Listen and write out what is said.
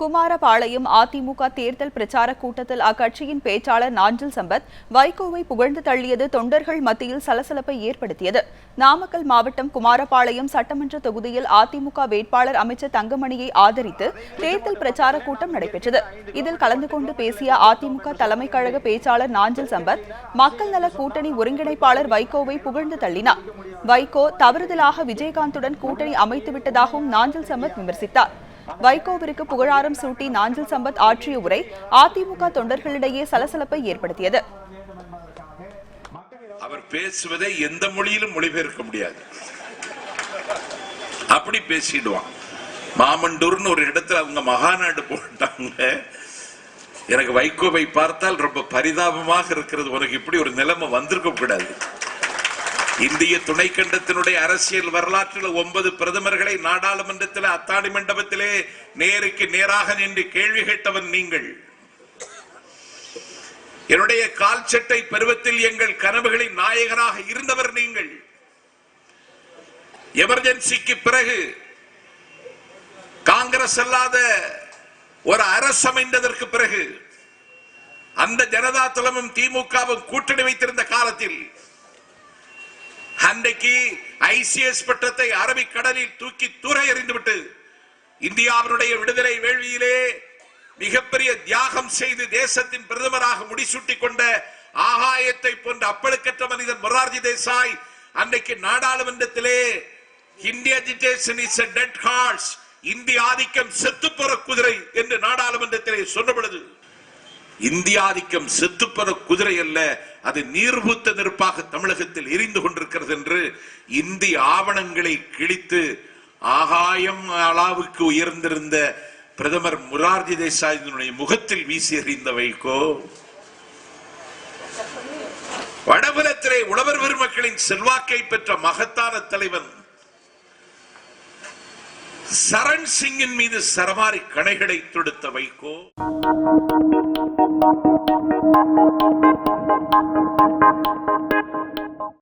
குமாரபாளையம் அதிமுக தேர்தல் பிரச்சார கூட்டத்தில் அக்கட்சியின் பேச்சாளர் நாஞ்சில் சம்பத் வைகோவை புகழ்ந்து தள்ளியது தொண்டர்கள் மத்தியில் சலசலப்பை ஏற்படுத்தியது. நாமக்கல் மாவட்டம் குமாரபாளையம் சட்டமன்ற தொகுதியில் அதிமுக வேட்பாளர் அமைச்சர் தங்கமணியை ஆதரித்து தேர்தல் பிரச்சார கூட்டம் நடைபெற்றது. இதில் கலந்து கொண்டு பேசிய அதிமுக தலைமை கழக பேச்சாளர் நாஞ்சில் சம்பத் மக்கள் நல கூட்டணி ஒருங்கிணைப்பாளர் வைகோவை புகழ்ந்து தள்ளினார். வைகோ தவறுதலாக விஜயகாந்துடன் கூட்டணி அமைத்துவிட்டதாகவும் நாஞ்சில் சம்பத் விமர்சித்தார். வைகோவிற்கு புகழாரம் சூட்டி நாஞ்சில் சம்பத் ஆற்றிய உரை அதிமுக தொண்டர்களிடையே சலசலப்பை ஏற்படுத்தியது. அவர் பேசுவதை எந்த மொழியிலும் மொழிபெயர்க்க முடியாது. அப்படி பேசிடுவான். மாமண்டூர்னு ஒரு இடத்துல அவங்க மகாநாடு போட்டாங்க. எனக்கு வைகோவை பார்த்தால் ரொம்ப பரிதாபமாக இருக்கிறது. உனக்கு இப்படி ஒரு நிலைமை வந்திருக்க கூடாது. இந்திய துணைக்கண்டத்தினுடைய அரசியல் வரலாற்றில் ஒன்பது பிரதமர்களை நாடாளுமன்றத்தில் அத்தாடி மண்டபத்திலே நேருக்கு நேராக நின்று கேள்வி கேட்டவன் நீங்கள். என்னுடைய கால் சட்டை பருவத்தில் எங்கள் கனவுகளின் நாயகராக இருந்தவர் நீங்கள். எமர்ஜென்சிக்கு பிறகு காங்கிரஸ் அல்லாத ஒரு அரசு அமைந்ததற்கு பிறகு அந்த ஜனதா தளமும் திமுகவும் கூட்டணி வைத்திருந்த காலத்தில் அன்றைக்கு ஐசிஎஸ் பட்டத்தை அரபிக் கடலில் தூக்கி தூர எறிந்துவிட்டு இந்தியாவினுடைய விடுதலை வேள்வியிலே மிகப்பெரிய தியாகம் செய்து தேசத்தின் பிரதமராக முடிசூட்டி கொண்ட ஆகாயத்தை போன்ற அப்பழுக்கற்ற மனிதன் மொரார்ஜி தேசாய் அன்றைக்கு நாடாளுமன்றத்திலே இந்திய இஸ் இந்திய ஆதிக்கம் செத்து போற குதிரை என்று நாடாளுமன்றத்திலே சொன்ன பொழுது இந்தியாதிக்கம் செத்துப்பத செத்துப்பெற குதிரை அல்ல அது நீர்பூத்த நெருப்பாக தமிழகத்தில் எரிந்து கொண்டிருக்கிறது என்று இந்திய ஆவணங்களை கிழித்து ஆகாயம் அளவுக்கு உயர்ந்திருந்த பிரதமர் முரார்ஜி தேசாயினுடைய முகத்தில் வீசி எறிந்த வைகோ. வடபுலத்திலே உழவர் பெருமக்களின் செல்வாக்கை பெற்ற மகத்தான தலைவன் சரண் சிங்கின் மீது சரமாரி கணைகளை தொடுத்த வைகோ. Thank you.